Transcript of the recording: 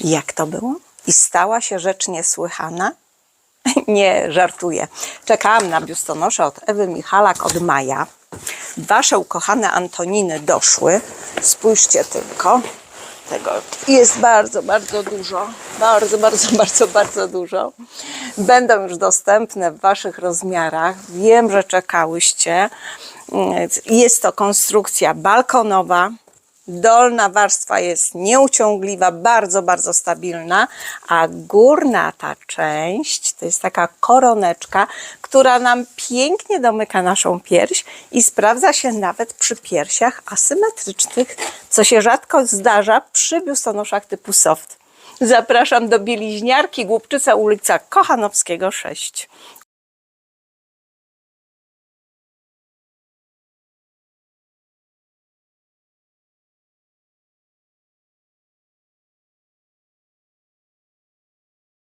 Jak to było? I stała się rzecz niesłychana? Nie, żartuję. Czekałam na biustonosza od Ewy Michalak od maja. Wasze ukochane Antoniny doszły. Spójrzcie tylko. Tego jest bardzo, bardzo dużo. Bardzo, bardzo, bardzo, bardzo dużo. Będą już dostępne w Waszych rozmiarach. Wiem, że czekałyście. Jest to konstrukcja balkonowa. Dolna warstwa jest nieuciągliwa, bardzo, bardzo stabilna, a górna ta część to jest taka koroneczka, która nam pięknie domyka naszą pierś i sprawdza się nawet przy piersiach asymetrycznych, co się rzadko zdarza przy biustonoszach typu soft. Zapraszam do Bieliźniarki, Głupczyca, ulica Kochanowskiego 6.